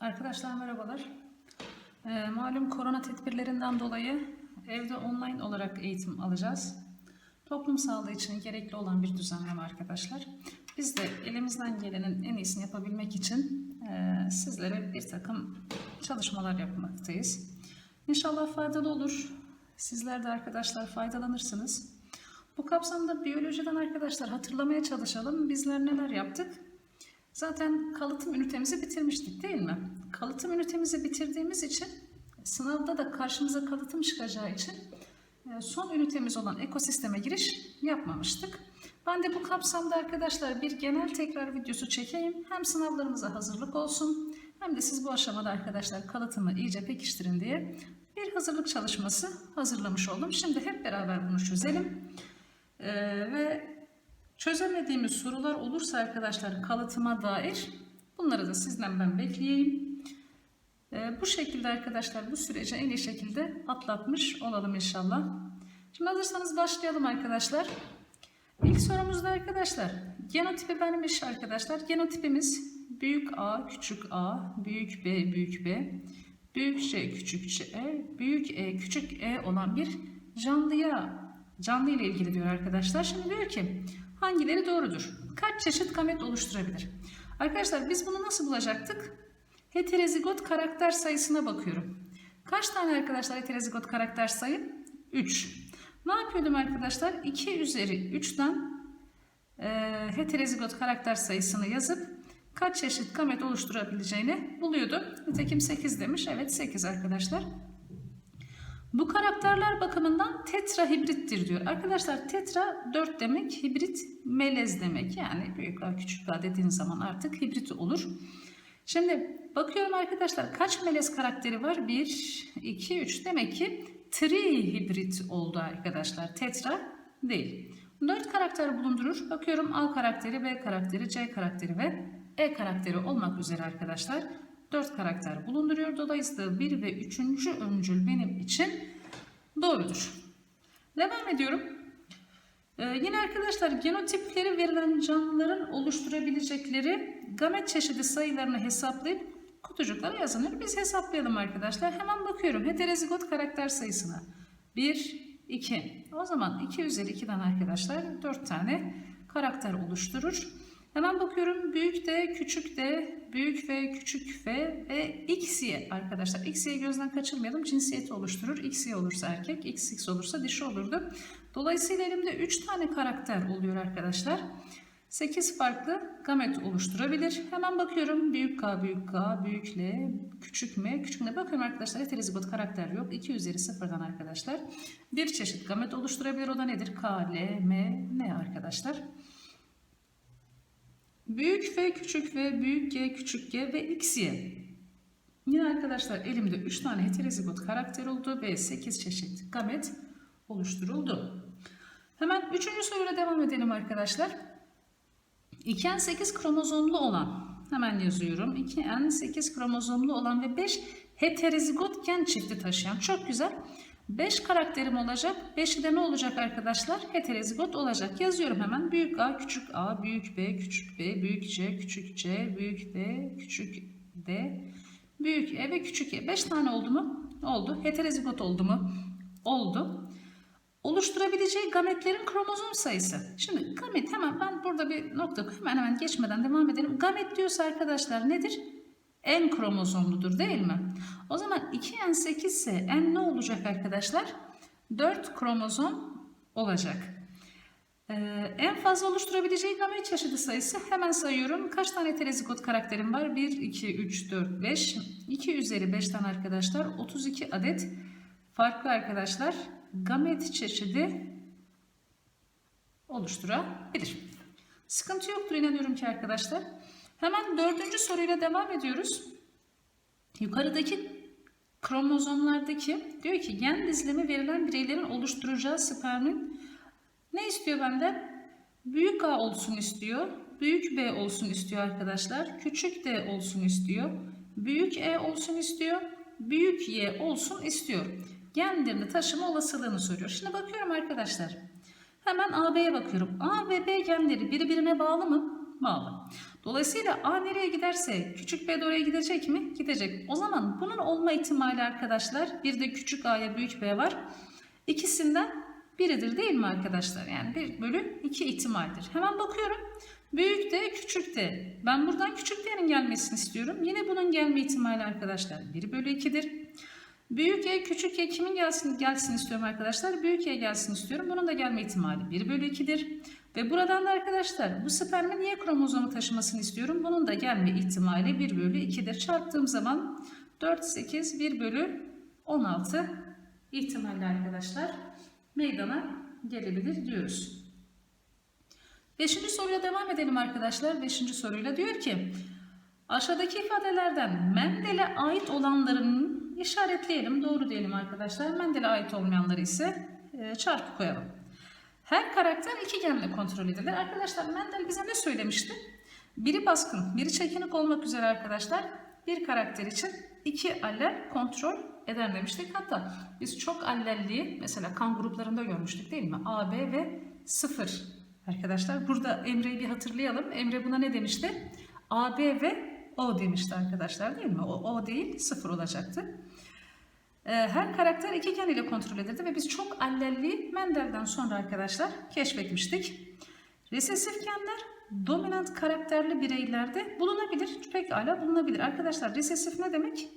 Arkadaşlar merhabalar. Ee, malum korona tedbirlerinden dolayı evde online olarak eğitim alacağız. Toplum sağlığı için gerekli olan bir düzenleme arkadaşlar. Biz de elimizden gelenin en iyisini yapabilmek için e, sizlere bir takım çalışmalar yapmaktayız. İnşallah faydalı olur. Sizler de arkadaşlar faydalanırsınız. Bu kapsamda biyolojiden arkadaşlar hatırlamaya çalışalım. Bizler neler yaptık? Zaten kalıtım ünitemizi bitirmiştik değil mi? Kalıtım ünitemizi bitirdiğimiz için sınavda da karşımıza kalıtım çıkacağı için e, son ünitemiz olan ekosisteme giriş yapmamıştık. Ben de bu kapsamda arkadaşlar bir genel tekrar videosu çekeyim. Hem sınavlarımıza hazırlık olsun hem de siz bu aşamada arkadaşlar kalıtımı iyice pekiştirin diye bir hazırlık çalışması hazırlamış oldum. Şimdi hep beraber bunu çözelim. Ee, ve Çözemediğimiz sorular olursa arkadaşlar kalıtıma dair bunları da sizden ben bekleyeyim. Ee, bu şekilde arkadaşlar bu süreci en iyi şekilde atlatmış olalım inşallah. Şimdi hazırsanız başlayalım arkadaşlar. İlk sorumuzda arkadaşlar genotipi benimmiş arkadaşlar. Genotipimiz büyük A, küçük A, büyük B, büyük B, büyük C, küçük C, büyük E, küçük E olan bir canlıya canlı ile ilgili diyor arkadaşlar. Şimdi diyor ki hangileri doğrudur? Kaç çeşit gamet oluşturabilir? Arkadaşlar biz bunu nasıl bulacaktık? Heterozigot karakter sayısına bakıyorum. Kaç tane arkadaşlar heterozigot karakter sayı? 3. Ne yapıyordum arkadaşlar? 2 üzeri 3'ten e, heterozigot karakter sayısını yazıp kaç çeşit gamet oluşturabileceğini buluyordum. Nitekim 8 demiş. Evet 8 arkadaşlar. Bu karakterler bakımından tetra hibrittir diyor. Arkadaşlar tetra 4 demek, hibrit melez demek. Yani büyük A küçük A dediğiniz zaman artık hibrit olur. Şimdi bakıyorum arkadaşlar kaç melez karakteri var? 1, 2, 3. Demek ki tri hibrit oldu arkadaşlar. Tetra değil. 4 karakter bulundurur. Bakıyorum A karakteri, B karakteri, C karakteri ve E karakteri olmak üzere arkadaşlar. 4 karakter bulunduruyor. Dolayısıyla 1 ve 3. öncül benim için doğrudur. Devam ediyorum. Ee, yine arkadaşlar genotipleri verilen canlıların oluşturabilecekleri gamet çeşidi sayılarını hesaplayıp kutucuklara yazılıyor. Biz hesaplayalım arkadaşlar. Hemen bakıyorum heterozigot karakter sayısına. 1, 2. O zaman 2 üzeri 2'den arkadaşlar 4 tane karakter oluşturur. Hemen bakıyorum büyük D, küçük D, büyük V, küçük V ve XY arkadaşlar. XY'yi gözden kaçırmayalım. Cinsiyeti oluşturur. XY olursa erkek, XX olursa dişi olurdu. Dolayısıyla elimde 3 tane karakter oluyor arkadaşlar. 8 farklı gamet oluşturabilir. Hemen bakıyorum. Büyük K, büyük K, büyük L, küçük M, küçük N. Bakıyorum arkadaşlar heterozigot karakter yok. 2 üzeri sıfırdan arkadaşlar. Bir çeşit gamet oluşturabilir. O da nedir? K, L, M, N arkadaşlar. Büyük F, küçük V, büyük G, küçük G ve XY. Yine arkadaşlar elimde 3 tane heterozigot karakter oldu ve 8 çeşit gamet oluşturuldu. Hemen 3. soruyla devam edelim arkadaşlar. 2N8 kromozomlu olan, hemen yazıyorum. 2N8 kromozomlu olan ve 5 heterozigot gen çifti taşıyan. Çok güzel. 5 karakterim olacak. 5'i de ne olacak arkadaşlar? Heterozigot olacak. Yazıyorum hemen. Büyük A, küçük A, büyük B, küçük B, büyük C, küçük C, büyük D, küçük D, büyük E ve küçük E. 5 tane oldu mu? Oldu. Heterozigot oldu mu? Oldu. Oluşturabileceği gametlerin kromozom sayısı. Şimdi gamet hemen ben burada bir nokta hemen hemen geçmeden devam edelim. Gamet diyorsa arkadaşlar nedir? N kromozomludur değil mi? O zaman 2N8 ise N ne olacak arkadaşlar? 4 kromozom olacak. Ee, en fazla oluşturabileceği gamet çeşidi sayısı hemen sayıyorum. Kaç tane heterozigot karakterim var? 1, 2, 3, 4, 5. 2 üzeri 5'ten arkadaşlar 32 adet farklı arkadaşlar gamet çeşidi oluşturabilir. Sıkıntı yoktur inanıyorum ki arkadaşlar. Hemen dördüncü soruyla devam ediyoruz. Yukarıdaki kromozomlardaki diyor ki gen dizilimi verilen bireylerin oluşturacağı spermin ne istiyor benden? Büyük A olsun istiyor. Büyük B olsun istiyor arkadaşlar. Küçük D olsun istiyor. Büyük E olsun istiyor. Büyük Y olsun istiyor. Genlerini taşıma olasılığını soruyor. Şimdi bakıyorum arkadaşlar. Hemen AB'ye bakıyorum. A ve B genleri birbirine bağlı mı? Bağlı. Dolayısıyla A nereye giderse küçük B de oraya gidecek mi? Gidecek. O zaman bunun olma ihtimali arkadaşlar bir de küçük A'ya büyük B var. İkisinden biridir değil mi arkadaşlar? Yani 1 bölü 2 ihtimaldir. Hemen bakıyorum. Büyük de küçük de. Ben buradan küçük D'nin gelmesini istiyorum. Yine bunun gelme ihtimali arkadaşlar 1 bölü 2'dir. Büyük E küçük E kimin gelsin, gelsin istiyorum arkadaşlar? Büyük E gelsin istiyorum. Bunun da gelme ihtimali 1 bölü 2'dir. Ve buradan da arkadaşlar bu spermin Y kromozomu taşımasını istiyorum. Bunun da gelme ihtimali 1 bölü 2'dir. Çarptığım zaman 4, 8, 1 bölü 16 ihtimalle arkadaşlar meydana gelebilir diyoruz. Beşinci soruyla devam edelim arkadaşlar. Beşinci soruyla diyor ki aşağıdaki ifadelerden Mendel'e ait olanların işaretleyelim. Doğru diyelim arkadaşlar. Mendel'e ait olmayanları ise e, çarpı koyalım. Her karakter iki genle kontrol edilir. Arkadaşlar Mendel bize ne söylemişti? Biri baskın, biri çekinik olmak üzere arkadaşlar bir karakter için iki allel kontrol eder demiştik. Hatta biz çok allelliği mesela kan gruplarında görmüştük değil mi? A, B ve 0 arkadaşlar. Burada Emre'yi bir hatırlayalım. Emre buna ne demişti? A, B ve O demişti arkadaşlar değil mi? O, o değil 0 olacaktı. Ee, Her karakter iki gen ile kontrol edildi ve biz çok allelliği Mendel'den sonra arkadaşlar keşfetmiştik. Resesif genler dominant karakterli bireylerde bulunabilir. Pekala bulunabilir. Arkadaşlar resesif ne demek?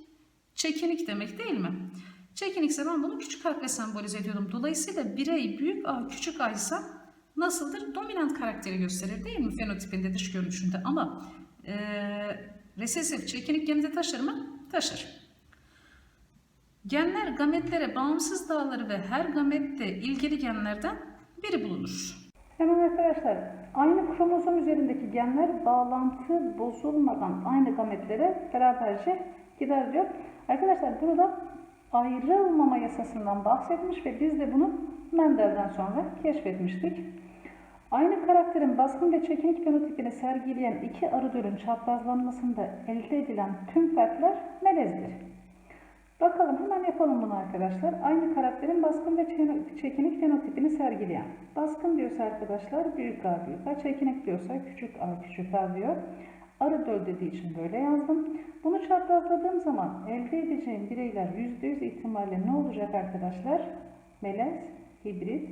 Çekinik demek değil mi? Çekinikse ben bunu küçük harfle sembolize ediyordum. Dolayısıyla birey büyük A küçük A ise nasıldır? Dominant karakteri gösterir değil mi? Fenotipinde dış görünüşünde ama e, resesif çekinik geni de taşır mı? Taşır. Genler gametlere bağımsız dağları ve her gamette ilgili genlerden biri bulunur. Hemen arkadaşlar aynı kromozom üzerindeki genler bağlantı bozulmadan aynı gametlere beraberce gider diyor. Arkadaşlar burada ayrılmama yasasından bahsetmiş ve biz de bunu Mendel'den sonra keşfetmiştik. Aynı karakterin baskın ve çekinik fenotipini sergileyen iki arı dölün çaprazlanmasında elde edilen tüm farklar melezdir. Bakalım hemen yapalım bunu arkadaşlar. Aynı karakterin baskın ve çe- çekinik fenotipini sergileyen. Baskın diyorsa arkadaşlar büyük A büyük. Çekinik diyorsa küçük A küçük A diyor. Arı döl dediği için böyle yazdım. Bunu çaprazladığım zaman elde edeceğim bireyler %100 ihtimalle ne olacak arkadaşlar? Melez, hibrit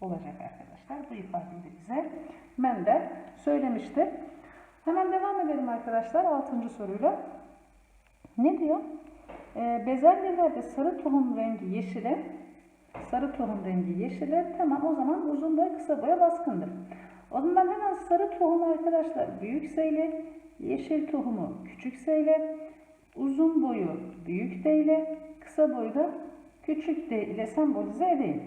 olacak arkadaşlar. Bu ifadeyi de bize Mendel söylemişti. Hemen devam edelim arkadaşlar 6. soruyla. Ne diyor? E, bezelyelerde sarı tohum rengi yeşile, sarı tohum rengi yeşile, tamam o zaman uzun boy kısa boya baskındır. O zaman hemen sarı tohumu arkadaşlar büyük S yeşil tohumu küçük S uzun boyu büyük D ile, kısa boyu da küçük D ile sembolize edeyim.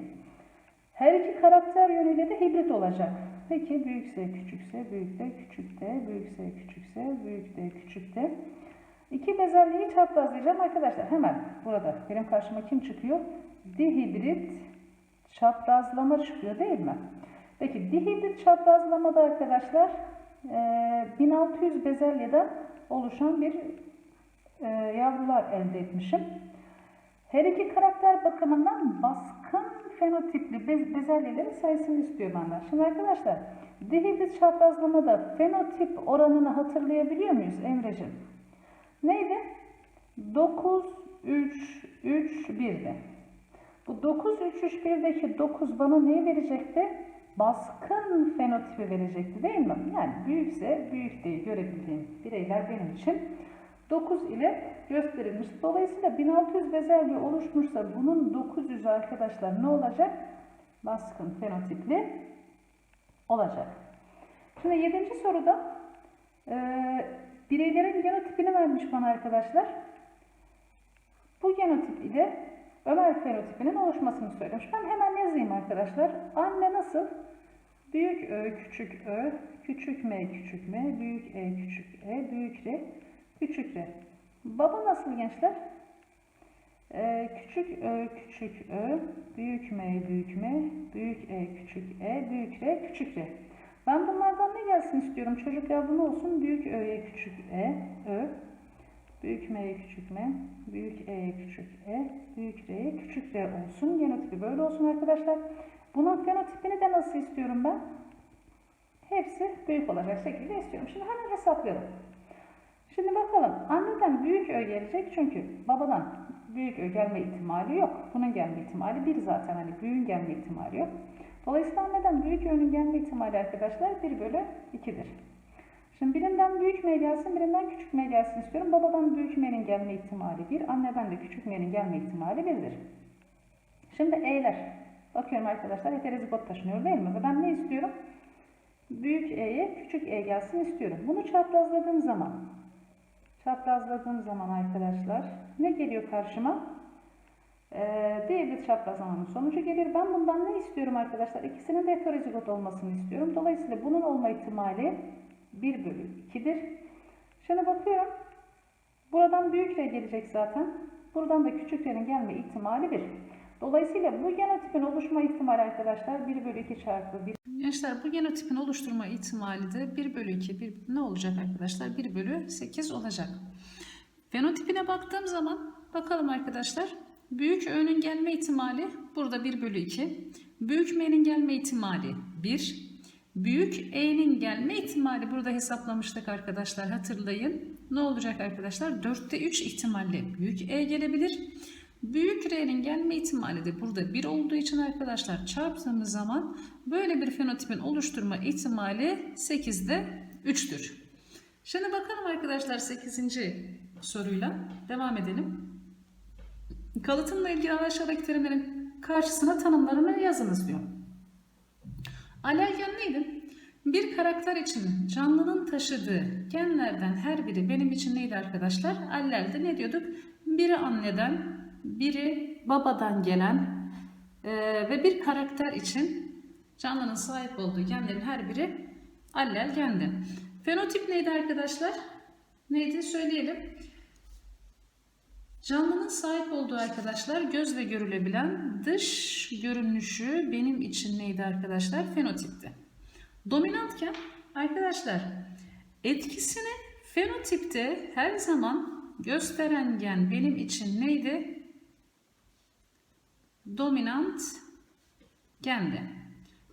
Her iki karakter yönüyle de hibrit olacak. Peki büyük S, küçük S, büyük D, küçük D, büyük. İki bezelyeyi çaprazlayacağım arkadaşlar. Hemen burada benim karşıma kim çıkıyor? Dihibrit çaprazlama çıkıyor değil mi? Peki dihibrit çaprazlamada arkadaşlar e, 1600 bezelyeden oluşan bir e, yavrular elde etmişim. Her iki karakter bakımından baskın fenotipli bez, bezelyelerin sayısını istiyor benden. Şimdi arkadaşlar dihibrit çaprazlamada fenotip oranını hatırlayabiliyor muyuz Emre'ciğim? Neydi? 9, 3, 3, 1'di. Bu 9, 3, 3, 1'deki 9 bana neyi verecekti? Baskın fenotipi verecekti değil mi? Yani büyükse büyük değil görebildiğim bireyler benim için 9 ile gösterilmiş. Dolayısıyla 1600 bezelye oluşmuşsa bunun 900'ü arkadaşlar ne olacak? Baskın fenotipli olacak. Şimdi 7. soruda Bireylerin genotipini vermiş bana arkadaşlar. Bu genotip ile Ömer fenotipinin oluşmasını söylemiş. Ben hemen yazayım arkadaşlar. Anne nasıl? Büyük Ö, küçük Ö, küçük M, küçük M, büyük E, küçük E, büyük R, küçük R. Baba nasıl gençler? Ee, küçük Ö, küçük Ö, büyük M, büyük M, büyük E, küçük E, büyük R, küçük R. Ben bunlardan ne gelsin istiyorum? Çocuk yavru olsun? Büyük Ö'ye küçük E, Ö. Büyük M'ye küçük M. Büyük E'ye küçük E. Büyük R'ye küçük R olsun. Genotipi böyle olsun arkadaşlar. Bunun fenotipini de nasıl istiyorum ben? hepsi büyük olacak şekilde istiyorum. Şimdi hemen hesaplayalım. Şimdi bakalım anneden büyük ö gelecek çünkü babadan büyük ö gelme ihtimali yok. Bunun gelme ihtimali bir zaten hani büyüğün gelme ihtimali yok. Dolayısıyla anneden büyük ö'nün gelme ihtimali arkadaşlar 1 bölü 2'dir. Şimdi birinden büyük m gelsin, birinden küçük m gelsin istiyorum. Babadan büyük m'nin gelme ihtimali 1, anneden de küçük m'nin gelme ihtimali 1'dir. Şimdi e'ler. Bakıyorum arkadaşlar heterozigot taşınıyor değil mi? Ve ben ne istiyorum? Büyük e'ye küçük e gelsin istiyorum. Bunu çaprazladığım zaman çaprazladığım zaman arkadaşlar ne geliyor karşıma? Ee, Diğer çaprazlamanın sonucu gelir. Ben bundan ne istiyorum arkadaşlar? İkisinin de heterozigot olmasını istiyorum. Dolayısıyla bunun olma ihtimali 1 bölü 2'dir. Şimdi bakıyorum. Buradan büyük R gelecek zaten. Buradan da küçük R'nin gelme ihtimali 1. Dolayısıyla bu genotipin oluşma ihtimali arkadaşlar 1 bölü 2 çarpı 1 Gençler bu genotipin oluşturma ihtimali de 1 bölü 2 bir, ne olacak arkadaşlar? 1 bölü 8 olacak. Fenotipine baktığım zaman bakalım arkadaşlar. Büyük Ö'nün gelme ihtimali burada 1 bölü 2. Büyük M'nin gelme ihtimali 1. Büyük E'nin gelme ihtimali burada hesaplamıştık arkadaşlar hatırlayın. Ne olacak arkadaşlar? 4'te 3 ihtimalle büyük E gelebilir. Büyük R'nin gelme ihtimali de burada 1 olduğu için arkadaşlar çarptığımız zaman böyle bir fenotipin oluşturma ihtimali 8'de 3'tür. Şimdi bakalım arkadaşlar 8. soruyla devam edelim. Kalıtımla ilgili aşağıdaki terimlerin karşısına tanımlarını yazınız diyor. Alelgen neydi? Bir karakter için canlının taşıdığı genlerden her biri benim için neydi arkadaşlar? Allelde ne diyorduk? Biri anneden, biri babadan gelen e, ve bir karakter için canlının sahip olduğu genlerin her biri allel gendi. Fenotip neydi arkadaşlar? Neydi söyleyelim. Canlının sahip olduğu arkadaşlar gözle görülebilen dış görünüşü benim için neydi arkadaşlar? Fenotipti. Dominantken arkadaşlar etkisini fenotipte her zaman gösteren gen benim için neydi? Dominant gendi.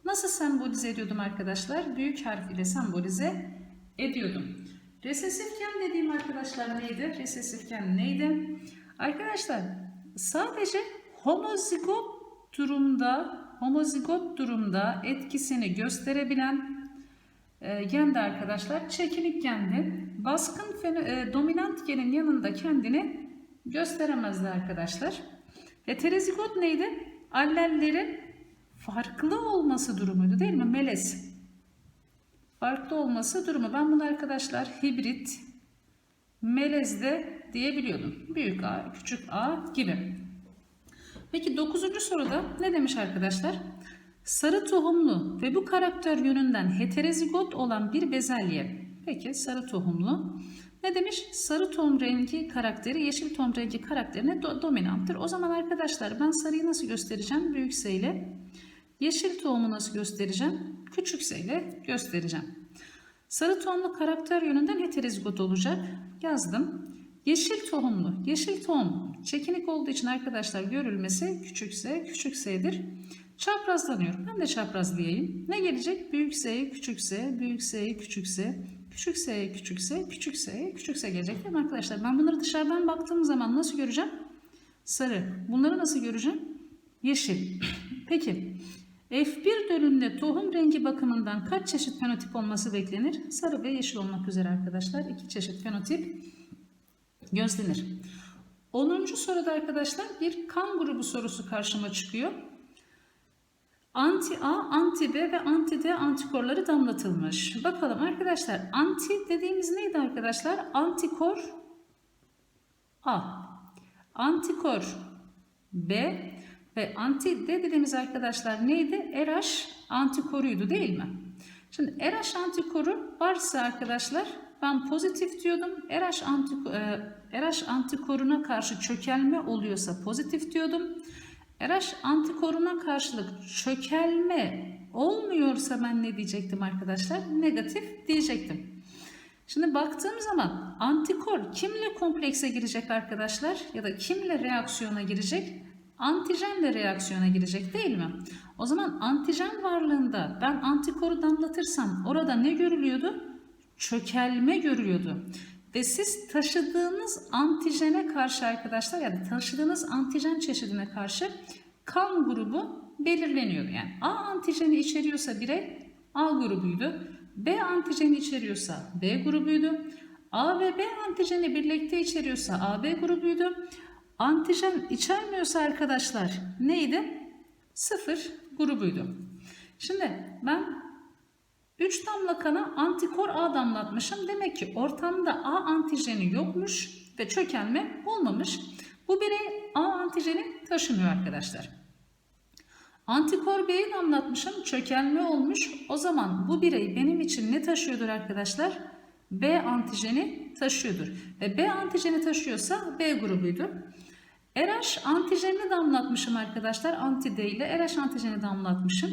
Nasıl sembolize ediyordum arkadaşlar? Büyük harf ile sembolize ediyordum. Resesifken dediğim arkadaşlar neydi? Resesifken neydi? Arkadaşlar sadece homozigot durumda homozigot durumda etkisini gösterebilen e, gen de arkadaşlar çekinik gendi. Baskın e, dominant genin yanında kendini gösteremezdi arkadaşlar. Heterozigot neydi? Allellerin farklı olması durumuydu değil mi? Melez. Farklı olması durumu. Ben bunu arkadaşlar hibrit, melezde diyebiliyordum. Büyük A, küçük A gibi. Peki 9. soruda ne demiş arkadaşlar? Sarı tohumlu ve bu karakter yönünden heterozigot olan bir bezelye. Peki sarı tohumlu. Ne demiş? Sarı tohum rengi karakteri yeşil tohum rengi karakterine do- dominanttır. O zaman arkadaşlar ben sarıyı nasıl göstereceğim? Büyük S ile. Yeşil tohumu nasıl göstereceğim? Küçük S ile göstereceğim. Sarı tohumlu karakter yönünden heterozigot olacak. Yazdım. Yeşil tohumlu. Yeşil tohum çekinik olduğu için arkadaşlar görülmesi küçükse küçüksedir. Çaprazlanıyor. Ben de çaprazlayayım. Ne gelecek? Büyük S'ye küçükse, büyük S'ye küçükse, küçük S'ye küçükse, küçük S'ye küçükse gelecek değil mi arkadaşlar? Ben bunları dışarıdan baktığım zaman nasıl göreceğim? Sarı. Bunları nasıl göreceğim? Yeşil. Peki. F1 dölünde tohum rengi bakımından kaç çeşit fenotip olması beklenir? Sarı ve yeşil olmak üzere arkadaşlar. iki çeşit fenotip gözlenir. 10. soruda arkadaşlar bir kan grubu sorusu karşıma çıkıyor. Anti A, anti B ve anti D antikorları damlatılmış. Bakalım arkadaşlar anti dediğimiz neydi arkadaşlar? Antikor A. Antikor B ve anti D dediğimiz arkadaşlar neydi? RH antikoruydu değil mi? Şimdi RH antikoru varsa arkadaşlar ben pozitif diyordum. RH, anti, e, RH antikoruna karşı çökelme oluyorsa pozitif diyordum. RH antikoruna karşılık çökelme olmuyorsa ben ne diyecektim arkadaşlar? Negatif diyecektim. Şimdi baktığım zaman antikor kimle komplekse girecek arkadaşlar? Ya da kimle reaksiyona girecek? Antijenle reaksiyona girecek değil mi? O zaman antijen varlığında ben antikoru damlatırsam orada ne görülüyordu? Çökelme görülüyordu. Ve siz taşıdığınız antijene karşı arkadaşlar ya da taşıdığınız antijen çeşidine karşı kan grubu belirleniyordu. Yani A antijeni içeriyorsa birey A grubuydu. B antijeni içeriyorsa B grubuydu. A ve B antijeni birlikte içeriyorsa AB grubuydu. Antijen içermiyorsa arkadaşlar neydi? Sıfır grubuydu. Şimdi ben 3 damla kana antikor A damlatmışım. Demek ki ortamda A antijeni yokmuş ve çökelme olmamış. Bu birey A antijeni taşımıyor arkadaşlar. Antikor B'yi damlatmışım. Çökelme olmuş. O zaman bu birey benim için ne taşıyordur arkadaşlar? B antijeni taşıyordur. Ve B antijeni taşıyorsa B grubuydu. RH antijenini damlatmışım arkadaşlar. Anti D ile RH antijeni damlatmışım.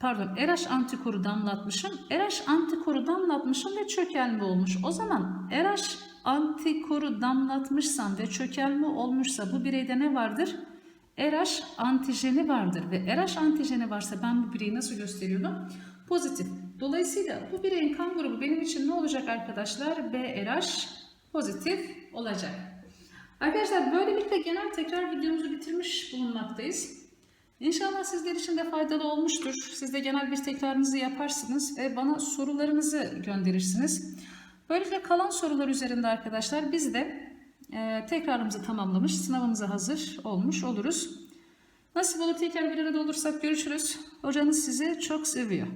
Pardon RH antikoru damlatmışım. RH antikoru damlatmışım ve çökelme olmuş. O zaman RH antikoru damlatmışsam ve çökelme olmuşsa bu bireyde ne vardır? RH antijeni vardır ve RH antijeni varsa ben bu bireyi nasıl gösteriyordum? Pozitif. Dolayısıyla bu bireyin kan grubu benim için ne olacak arkadaşlar? BRH pozitif olacak. Arkadaşlar böylelikle genel tekrar videomuzu bitirmiş bulunmaktayız. İnşallah sizler için de faydalı olmuştur. Siz de genel bir tekrarınızı yaparsınız ve bana sorularınızı gönderirsiniz. Böylelikle kalan sorular üzerinde arkadaşlar biz de e, tekrarımızı tamamlamış, sınavımıza hazır olmuş oluruz. Nasip olur tekrar bir arada olursak görüşürüz. Hocanız sizi çok seviyor.